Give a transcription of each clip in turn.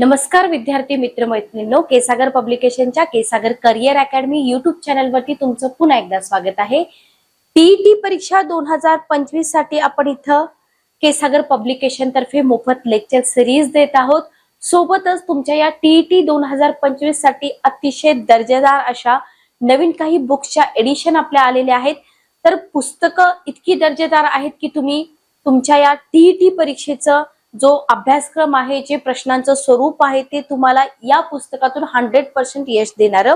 नमस्कार विद्यार्थी मित्र मैत्रिणींनो केसागर पब्लिकेशनच्या केसागर करिअर अकॅडमी युट्यूब चॅनलवरती तुमचं पुन्हा एकदा स्वागत आहे. टीईटी परीक्षा दोन हजार पंचवीससाठी आपण इथं केसागर पब्लिकेशन तर्फे मोफत लेक्चर सिरीज देत आहोत. सोबतच तुमच्या या टीईटी दोन हजार पंचवीससाठी अतिशय दर्जेदार अशा नवीन काही बुक्सच्या एडिशन आपल्या आलेल्या आहेत. तर पुस्तकं इतकी दर्जेदार आहेत की तुम्ही तुमच्या या टीईटी परीक्षेचं जो अभ्यासक्रम आहे जे प्रश्नांचं स्वरूप आहे ते तुम्हाला या पुस्तकातून हंड्रेड पर्सेंट यश देणार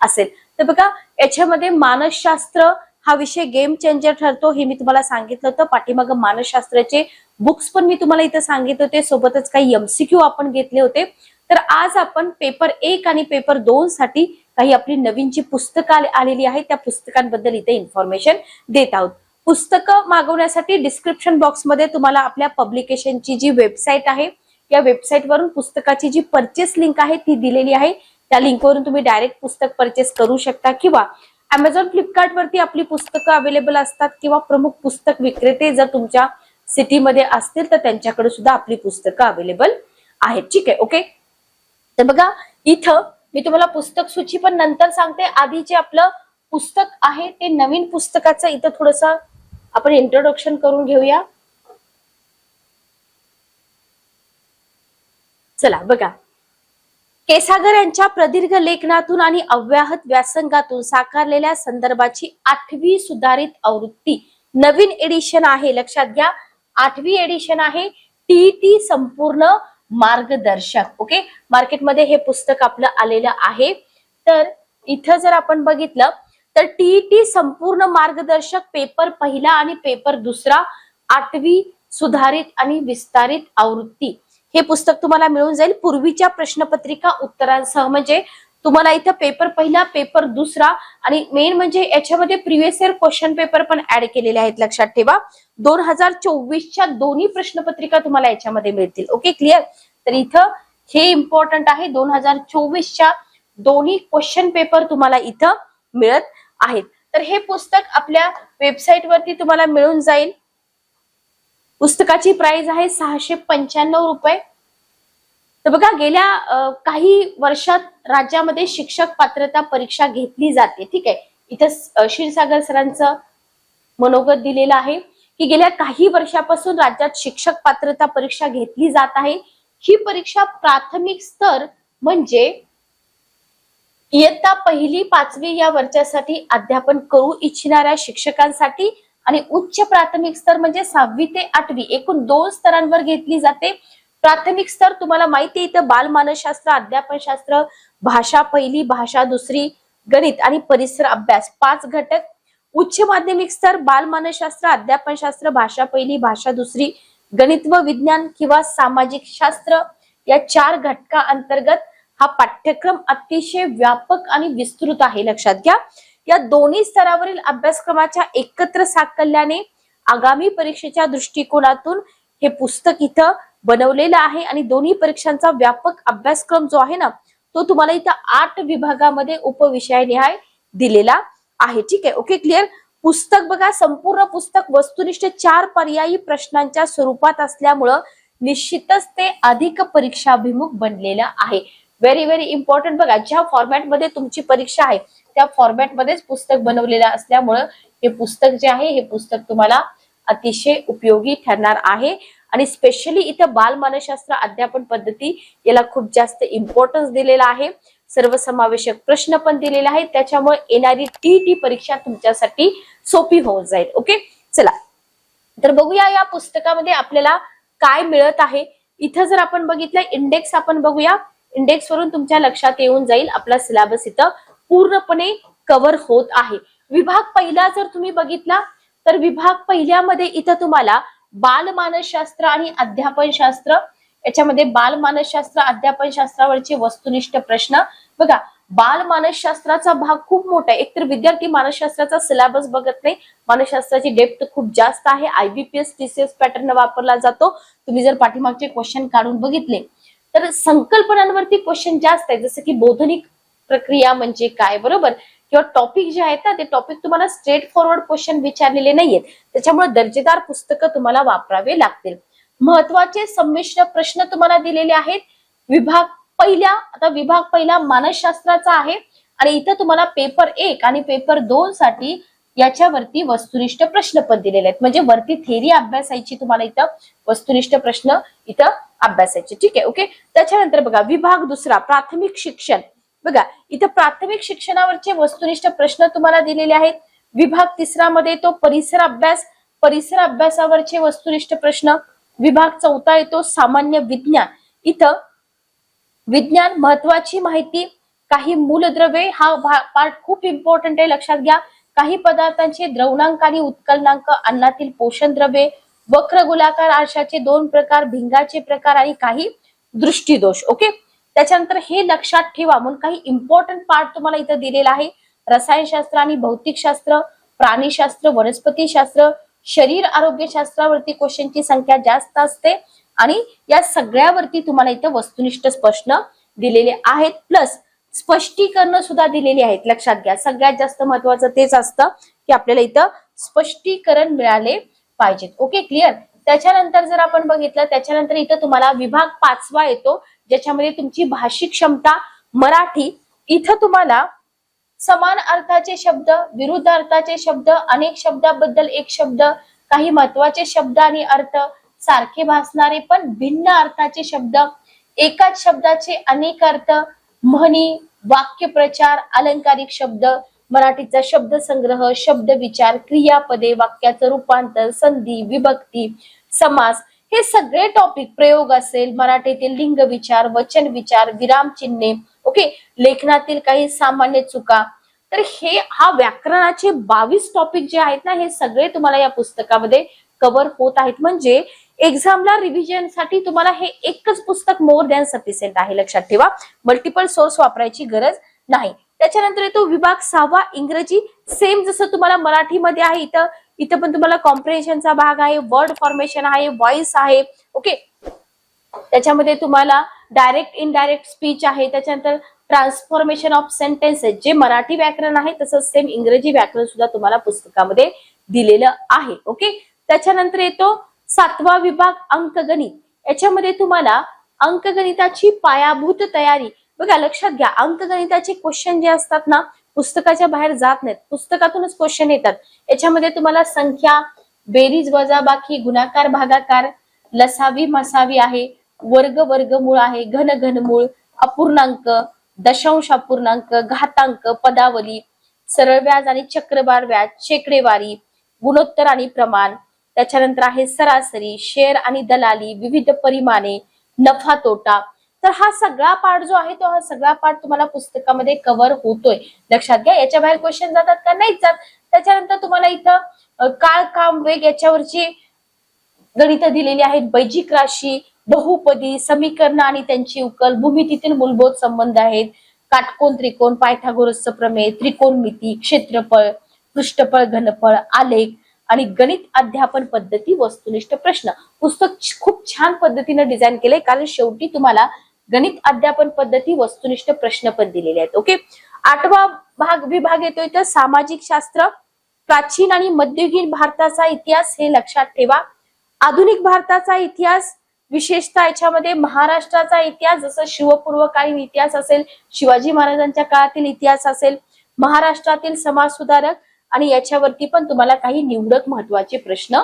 असेल. तर बघा याच्यामध्ये मानसशास्त्र हा विषय गेम चेंजर ठरतो हे मी तुम्हाला सांगितलं होतं. पाठीमाग मानसशास्त्राचे बुक्स पण मी तुम्हाला इथं सांगितले होते. सोबतच काही एमसीक्यू आपण घेतले होते. तर आज आपण पेपर एक आणि पेपर दोन साठी काही आपली नवीन जी पुस्तकं आलेली आहेत त्या पुस्तकांबद्दल इथे इन्फॉर्मेशन देत आहोत. पुस्तकं मागवण्यासाठी डिस्क्रिप्शन बॉक्समध्ये तुम्हाला आपल्या पब्लिकेशनची जी वेबसाईट आहे या वेबसाईट वरून पुस्तकाची जी परचेस लिंक आहे ती दिलेली आहे. त्या लिंकवरून तुम्ही डायरेक्ट पुस्तक परचेस करू शकता किंवा अमेझॉन फ्लिपकार्ट वरती आपली पुस्तकं अवेलेबल असतात किंवा प्रमुख पुस्तक विक्रेते जर तुमच्या सिटीमध्ये असतील तर त्यांच्याकडे सुद्धा आपली पुस्तकं अवेलेबल आहेत. ठीक आहे ओके तर बघा इथं मी तुम्हाला पुस्तक सूची पण नंतर सांगते. आधी जे आपलं पुस्तक आहे ते नवीन पुस्तकाचं इथं थोडंसं आपण इंट्रोडक्शन करून घेऊया. चला बघा. केसागर यांच्या प्रदीर्घ लेखनातून आणि अव्याहत व्यासंगातून साकारलेल्या संदर्भाची आठवी सुधारित आवृत्ती नवीन एडिशन आहे. लक्षात घ्या आठवी एडिशन आहे. टीटी संपूर्ण मार्गदर्शक ओके? मार्केटमध्ये हे पुस्तक आपलं आलेलं आहे. तर इथं जर आपण बघितलं तर टीईटी संपूर्ण मार्गदर्शक पेपर पहिला आणि पेपर दुसरा आठवी सुधारित आणि विस्तारित आवृत्ती. हे पुस्तक तुम्हाला मिळून जाईल. पूर्वीच्या प्रश्नपत्रिका उत्तरांसह म्हणजे तुम्हाला इथं पेपर पहिला पेपर दुसरा आणि मेन म्हणजे याच्यामध्ये प्रिव्हियस इयर क्वेश्चन पेपर पण ऍड केलेले आहेत लक्षात ठेवा. दोन हजार चोवीसच्या दोन्ही प्रश्नपत्रिका तुम्हाला याच्यामध्ये मिळतील. ओके क्लिअर तर इथं हे इम्पॉर्टंट आहे. दोन हजार चोवीसच्या दोन्ही क्वेश्चन पेपर तुम्हाला इथं मिळत आहेत. तर हे पुस्तक आपल्या वेबसाईट वरती तुम्हाला मिळून जाईल. पुस्तकाची प्राइस आहे सहाशे पंच्याण्णव रुपये. तर बघा गेल्या काही वर्षात राज्यामध्ये शिक्षक पात्रता परीक्षा घेतली जाते. ठीक आहे? इथं क्षीरसागर सरांचं मनोगत दिलेलं आहे की गेल्या काही वर्षापासून राज्यात शिक्षक पात्रता परीक्षा घेतली जात आहे. ही परीक्षा प्राथमिक स्तर म्हणजे इयत्ता पहिली पाचवी या वर्षासाठी अध्यापन करू इच्छिणाऱ्या शिक्षकांसाठी आणि उच्च प्राथमिक स्तर म्हणजे सहावी ते आठवी एकूण दोन स्तरांवर घेतली जाते. प्राथमिक स्तर तुम्हाला माहिती आहे इथं बालमानसशास्त्र अध्यापनशास्त्र भाषा पहिली भाषा दुसरी गणित आणि परिसर अभ्यास पाच घटक. उच्च माध्यमिक स्तर बालमानसशास्त्र अध्यापनशास्त्र भाषा पहिली भाषा दुसरी गणित व विज्ञान किंवा सामाजिक शास्त्र या चार घटका अंतर्गत हा पाठ्यक्रम अतिशय व्यापक आणि विस्तृत आहे लक्षात घ्या. या दोन्ही स्तरावरील अभ्यासक्रमाच्या एकत्र साकल्याने आगामी परीक्षेच्या दृष्टिकोनातून हे पुस्तक इथं बनवलेलं आहे आणि दोन्ही परीक्षांचा व्यापक अभ्यासक्रम जो आहे ना तो तुम्हाला इथं आठ विभागामध्ये उपविषयनिहाय दिलेला आहे. ठीक आहे ओके क्लिअर? पुस्तक बघा संपूर्ण पुस्तक वस्तुनिष्ठ चार पर्यायी प्रश्नांच्या स्वरूपात असल्यामुळं निश्चितच ते अधिक परीक्षाभिमुख बनलेलं आहे. व्हेरी व्हेरी इम्पॉर्टंट बघा ज्या फॉर्मॅटमध्ये तुमची परीक्षा आहे त्या फॉर्मॅटमध्येच पुस्तक बनवलेलं असल्यामुळं हे पुस्तक जे आहे हे पुस्तक तुम्हाला अतिशय उपयोगी ठरणार आहे. आणि स्पेशली इथं बालमानसशास्त्र अध्यापन पद्धती याला खूप जास्त इम्पॉर्टन्स दिलेला आहे. सर्वसमावेशक प्रश्न पण दिलेले आहेत. त्याच्यामुळे येणारी टी टी परीक्षा तुमच्यासाठी सोपी होऊन जाईल. ओके चला. तर बघूया या पुस्तकामध्ये आपल्याला काय मिळत आहे. इथं जर आपण बघितलं इंडेक्स आपण बघूया. इंडेक्स वरून तुमच्या लक्षात येऊन जाईल आपला सिलेबस इथं पूर्णपणे कव्हर होत आहे. विभाग पहिला जर तुम्ही बघितला तर विभाग पहिल्यामध्ये इथं तुम्हाला बालमानसशास्त्र आणि अध्यापनशास्त्र याच्यामध्ये बालमानसशास्त्र अध्यापनशास्त्रावरचे वस्तुनिष्ठ प्रश्न. बघा बाल मानसशास्त्राचा भाग खूप मोठा आहे. एकतर विद्यार्थी मानसशास्त्राचा सिलेबस बघत नाही. मानसशास्त्राची डेप्थ खूप जास्त आहे. आयबीपीएस टीसीएस पॅटर्न वापरला जातो. तुम्ही जर पाठीमागचे क्वेश्चन काढून बघितले तर संकल्पनांवरती क्वेश्चन जास्त आहे जसं की बोधनिक प्रक्रिया म्हणजे काय? बरोबर? किंवा टॉपिक जे आहेत ना ते टॉपिक तुम्हाला स्ट्रेट फॉरवर्ड क्वेश्चन विचारलेले नाहीयेत. त्याच्यामुळे दर्जेदार पुस्तकं तुम्हाला वापरावे लागतील. महत्त्वाचे संमिश्र प्रश्न तुम्हाला दिलेले आहेत. विभाग पहिल्या आता विभाग पहिला मानसशास्त्राचा आहे. आणि इथं तुम्हाला पेपर एक आणि पेपर दोन साठी याच्यावरती वस्तुनिष्ठ प्रश्न पण दिलेले आहेत. म्हणजे वरती थेरी अभ्यासायची तुम्हाला इथं वस्तुनिष्ठ प्रश्न इथं अभ्यासायचे. ठीक आहे ओके त्याच्यानंतर बघा विभाग दुसरा प्राथमिक शिक्षण. बघा इथं प्राथमिक शिक्षणावरचे वस्तुनिष्ठ प्रश्न तुम्हाला दिलेले आहेत. विभाग तिसरा मध्ये तो परिसर अभ्यास. परिसर अभ्यासावरचे वस्तुनिष्ठ प्रश्न. विभाग चौथा येतो सामान्य विज्ञान. इथं विज्ञान महत्वाची माहिती काही मूलद्रव्ये हा पार्ट खूप इम्पॉर्टंट आहे लक्षात घ्या. काही पदार्थांचे द्रवणांक आणि उत्कलनांक अन्नातील पोषण द्रव्ये वक्र गोलाकार आरशाचे दोन प्रकार भिंगाचे प्रकार आणि काही दृष्टीदोष. ओके त्याच्यानंतर हे लक्षात ठेवा. म्हणून काही इम्पॉर्टंट पार्ट तुम्हाला इथं दिलेला आहे. रसायनशास्त्र आणि भौतिकशास्त्र प्राणीशास्त्र वनस्पतीशास्त्र शरीर आरोग्यशास्त्रावरती क्वेश्चनची संख्या जास्त असते. आणि या सगळ्यावरती तुम्हाला इथं वस्तुनिष्ठ प्रश्न दिलेले आहेत. प्लस स्पष्टीकरण सुद्धा दिलेली आहेत लक्षात घ्या. सगळ्यात जास्त महत्वाचं तेच असतं की आपल्याला इथं स्पष्टीकरण मिळाले पाहिजेत. ओके क्लिअर त्याच्यानंतर जर आपण बघितलं त्याच्यानंतर इथं तुम्हाला विभाग पाचवा येतो ज्याच्यामध्ये तुमची भाषिक क्षमता मराठी इथं तुम्हाला समान अर्थाचे शब्द विरुद्ध अर्थाचे शब्द अनेक शब्दाबद्दल एक शब्द काही महत्त्वाचे शब्द आणि अर्थ सारखे भासणारे पण भिन्न अर्थाचे शब्द एकाच शब्दाचे अनेक अर्थ म्हणी वाक्यप्रचार अलंकारिक शब्द मराठीचा शब्द संग्रह शब्द विचार क्रियापदे वाक्याचं रूपांतर संधी विभक्ती समास हे सगळे टॉपिक प्रयोग असेल मराठीतील लिंग विचार वचन विचार विराम चिन्हे. ओके लेखनातील काही सामान्य चुका. तर हे हा व्याकरणाचे बावीस टॉपिक जे आहेत ना हे सगळे तुम्हाला या पुस्तकामध्ये कव्हर होत आहेत. म्हणजे एक्झामला रिव्हिजनसाठी तुम्हाला हे एकच पुस्तक मोर दॅन सफिशियंट आहे. लक्षात ठेवा. मल्टिपल सोर्स वापरायची गरज नाही. त्याच्यानंतर येतो विभाग सहावा इंग्रजी. सेम जसं तुम्हाला मराठीमध्ये आहे इथं इथं पण तुम्हाला कॉम्प्रिहेन्शनचा भाग आहे वर्ड फॉर्मेशन आहे व्हॉइस आहे ओके त्याच्यामध्ये तुम्हाला डायरेक्ट इनडायरेक्ट स्पीच आहे. त्याच्यानंतर ट्रान्सफॉर्मेशन ऑफ सेंटेन्सेस जे मराठी व्याकरण आहे तसंच सेम इंग्रजी व्याकरण सुद्धा तुम्हाला पुस्तकामध्ये दिलेलं आहे ओके त्याच्यानंतर येतो सातवा विभाग अंकगणित. याच्यामध्ये तुम्हाला अंकगणिताची पायाभूत तयारी. बघा लक्षात घ्या अंकगणिताचे क्वेश्चन जे असतात ना पुस्तकाच्या बाहेर जात नाहीत. पुस्तकातूनच क्वेश्चन येतात. याच्यामध्ये तुम्हाला संख्या बेरीज वजाबाकी गुणाकार भागाकार लसावी मसावी आहे वर्ग वर्गमूळ आहे घन घनमूळ अपूर्णांक दशांश अपूर्णांक घातांक पदावली सरळ व्याज आणि चक्रवार व्याज शेकडेवारी गुणोत्तर आणि प्रमाण त्याच्यानंतर आहे सरासरी शेअर आणि दलाली विविध परिमाणे नफा तोटा. तर हा सगळा पार्ट जो आहे तो हा सगळा पार्ट तुम्हाला पुस्तकामध्ये कव्हर होतोय. लक्षात घ्या याच्या बाहेर क्वेश्चन जातात का? नाही जात. त्याच्यानंतर तुम्हाला इथं काळ काम वेग याच्यावरची गणित दिलेली आहेत. बैजिक राशी बहुपदी समीकरण आणि त्यांची उकल. भूमितीतील मूलभूत संबंध आहेत. काटकोन त्रिकोण पायथागोरसचं प्रमेय त्रिकोणमिती क्षेत्रफळ पृष्ठफळ घनफळ आलेख आणि गणित अध्यापन पद्धती वस्तुनिष्ठ प्रश्न. पुस्तक खूप छान पद्धतीने डिझाईन केलंय कारण शेवटी तुम्हाला गणित अध्यापन पद्धती वस्तुनिष्ठ प्रश्न पण दिलेले आहेत. ओके आठवा भाग विभाग येतोय तर सामाजिक शास्त्र प्राचीन आणि मध्ययुगीन भारताचा इतिहास हे लक्षात ठेवा. आधुनिक भारताचा इतिहास विशेषतः याच्यामध्ये महाराष्ट्राचा इतिहास जसं शिवपूर्वकालीन इतिहास असेल शिवाजी महाराजांच्या काळातील इतिहास असेल महाराष्ट्रातील समाज सुधारक आणि याच्यावरती पण तुम्हाला काही निवडक महत्त्वाचे प्रश्न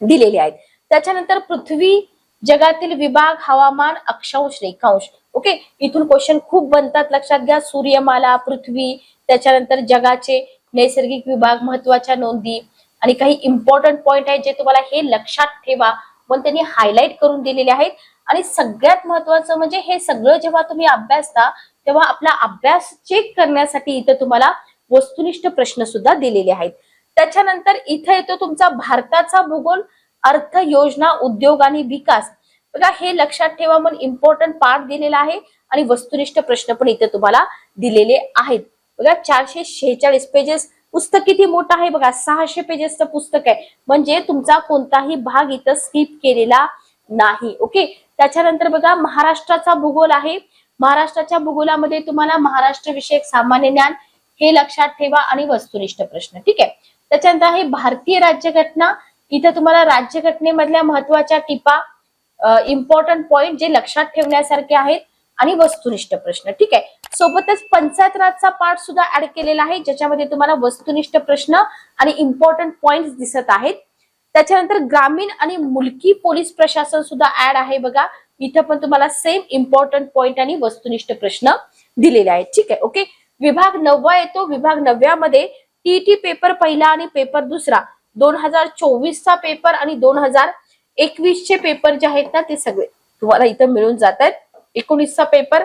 दिलेले आहेत. त्याच्यानंतर पृथ्वी जगातील विभाग हवामान अक्षांश रेखांश. ओके इथून क्वेश्चन खूप बनतात. लक्षात घ्या सूर्यमाला पृथ्वी त्याच्यानंतर जगाचे नैसर्गिक विभाग महत्त्वाच्या नोंदी. आणि काही इम्पॉर्टंट पॉइंट आहेत जे तुम्हाला हे लक्षात ठेवा. पण त्यांनी हायलाईट करून दिलेले आहेत. आणि सगळ्यात महत्वाचं म्हणजे हे सगळं जेव्हा तुम्ही अभ्यासता तेव्हा आपला अभ्यास चेक करण्यासाठी इथं तुम्हाला वस्तुनिष्ठ प्रश्न सुद्धा दिलेले आहेत. त्याच्यानंतर इथं येतो तुमचा भारताचा भूगोल अर्थ योजना उद्योग आणि विकास. बघा हे लक्षात ठेवा म्हणून इम्पॉर्टंट पार्ट दिलेला आहे आणि वस्तुनिष्ठ प्रश्न पण इथे तुम्हाला दिलेले आहेत. बघा चारशे शेहेचाळीस पेजेस पुस्तक किती मोठं आहे बघा सहाशे पेजेसचं पुस्तक आहे. म्हणजे तुमचा कोणताही भाग इथं स्किप केलेला नाही ओके त्याच्यानंतर बघा महाराष्ट्राचा भूगोल आहे. महाराष्ट्राच्या भूगोलामध्ये तुम्हाला महाराष्ट्र विषयक सामान्य ज्ञान हे लक्षात ठेवा आणि वस्तुनिष्ठ प्रश्न. ठीक आहे? त्याच्यानंतर आहे भारतीय राज्यघटना. इथं तुम्हाला राज्यघटनेमधल्या महत्त्वाच्या टिपा इम्पॉर्टंट पॉइंट जे लक्षात ठेवण्यासारखे आहेत आणि वस्तुनिष्ठ प्रश्न. ठीक आहे? सोबतच पंचायत राजचा पार्ट सुद्धा ऍड केलेला आहे ज्याच्यामध्ये तुम्हाला वस्तुनिष्ठ प्रश्न आणि इम्पॉर्टंट पॉइंट दिसत आहेत. त्याच्यानंतर ग्रामीण आणि मुलकी पोलीस प्रशासन सुद्धा ऍड आहे बघा. इथं पण तुम्हाला सेम इम्पॉर्टंट पॉइंट आणि वस्तुनिष्ठ प्रश्न दिलेले आहेत. ठीक आहे? ओके विभाग नववा येतो विभाग नवव्यामध्ये टीईटी पेपर पहिला आणि पेपर दुसरा. दोन हजार चोवीसचा पेपर आणि दोन हजार एकवीसचे पेपर जे आहेत ना ते सगळे तुम्हाला इथं मिळून जात आहेत. एकोणीसचा पेपर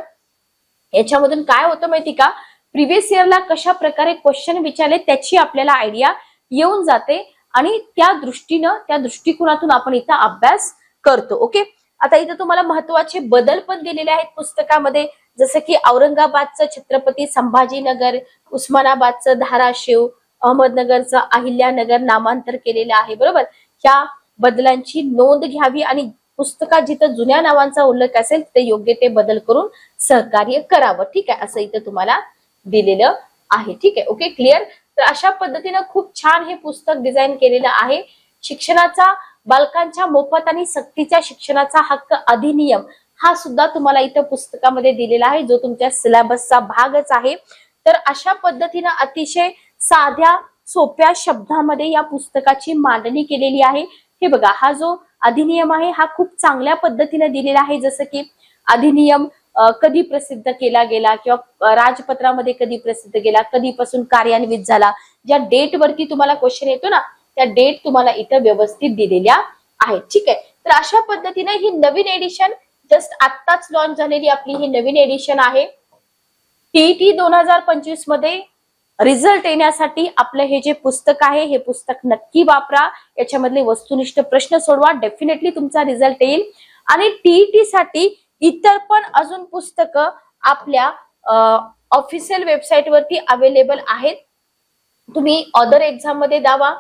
याच्यामधून काय होतं माहिती का? प्रिव्हियस इयरला कशा प्रकारे क्वेश्चन विचारले त्याची आपल्याला आयडिया येऊन जाते आणि त्या दृष्टीनं त्या दृष्टिकोनातून आपण इथं अभ्यास करतो ओके? आता इथं तुम्हाला महत्त्वाचे बदल पण दिलेले आहेत पुस्तकामध्ये. जसं की औरंगाबादचं छत्रपती संभाजीनगर उस्मानाबादचं धाराशिव अहमदनगरचं अहिल्यानगर नामांतर केलेलं आहे बरोबर? ह्या बदलांची नोंद घ्यावी आणि पुस्तकात जिथं जुन्या नावांचा उल्लेख असेल तिथे योग्य ते बदल करून सहकार्य करावं. ठीक आहे? असं इथं तुम्हाला दिलेलं आहे. ठीक आहे? ओके? क्लिअर? तर अशा पद्धतीनं खूप छान हे पुस्तक डिझाईन केलेलं आहे. शिक्षणाचा बालकांच्या मोफत आणि सक्तीच्या शिक्षणाचा हक्क अधिनियम हा सुद्धा तुम्हाला इथं पुस्तकामध्ये दिलेला आहे जो तुमच्या सिलेबसचा भागच आहे. तर अशा पद्धतीनं अतिशय साध्या सोप्या शब्दामध्ये या पुस्तकाची मांडणी केलेली आहे. हे बघा हा जो अधिनियम आहे हा खूप चांगल्या पद्धतीने दिलेला आहे. जसं की अधिनियम कधी प्रसिद्ध केला गेला किंवा राजपत्रामध्ये कधी प्रसिद्ध केला कधीपासून कार्यान्वित झाला ज्या डेट वरती तुम्हाला क्वेश्चन येतो ना त्या डेट तुम्हाला इथं व्यवस्थित दिलेल्या आहेत. ठीक आहे? तर अशा पद्धतीने ही नवीन एडिशन जस्ट आत्ताच लॉन्च झालेली आपली ही नवीन एडिशन आहे. टीईटी दोन हजार पंचवीसमध्ये रिझल्ट येण्यासाठी आपलं हे जे पुस्तक आहे हे पुस्तक नक्की वापरा. याच्यामधले वस्तुनिष्ठ प्रश्न सोडवा. डेफिनेटली तुमचा रिझल्ट येईल. आणि टीईटी साठी इतर पण अजून पुस्तकं आपल्या ऑफिशियल वेबसाईटवरती अवेलेबल आहेत. तुम्ही अदर एक्झाममध्ये जावा.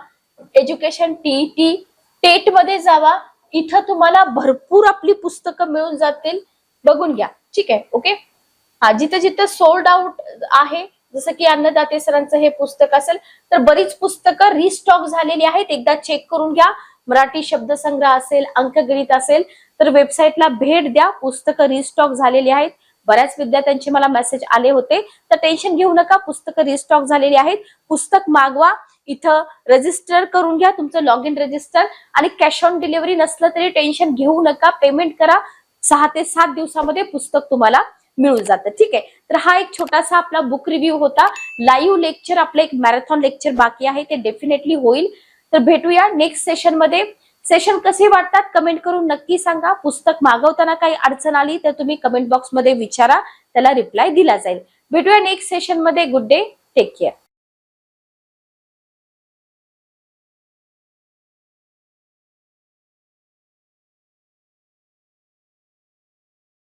एज्युकेशन टीईटी टेटमध्ये जावा. इथं तुम्हाला भरपूर आपली पुस्तकं मिळून जातील. बघून घ्या. ठीक आहे? ओके हा जिथं जिथं सोल्ड आउट आहे जसं की अन्नदाते सरांचं हे पुस्तक असेल तर बरीच पुस्तकं रिस्टॉक झालेली आहेत. एकदा चेक करून घ्या. मराठी शब्दसंग्रह असेल अंकगणित असेल तर वेबसाईटला भेट द्या. पुस्तकं रिस्टॉक झालेली आहेत. बऱ्याच विद्यार्थ्यांचे मला मेसेज आले होते. तर टेन्शन घेऊ नका पुस्तकं रिस्टॉक झालेली आहेत. पुस्तक मागवा इथं रजिस्टर करून घ्या तुमचं लॉग इन रजिस्टर आणि कॅश ऑन डिलिव्हरी नसलं तरी टेन्शन घेऊ नका पेमेंट करा. सहा ते सात दिवसामध्ये पुस्तक तुम्हाला मिळून जातं. ठीक आहे? तर हा एक छोटासा आपला बुक रिव्ह्यू होता. लाईव्ह लेक्चर आपलं एक मॅरेथॉन लेक्चर बाकी आहे. ते डेफिनेटली होईल. तर भेटूया नेक्स्ट सेशनमध्ये सेशन कसे वाटतात? कमेंट करून नक्की सांगा. पुस्तक मागवताना काही अडचण आली तर तुम्ही कमेंट बॉक्समध्ये विचारा. त्याला रिप्लाय दिला जाईल. भेटूया नेक्स्ट सेशनमध्ये. Good day take care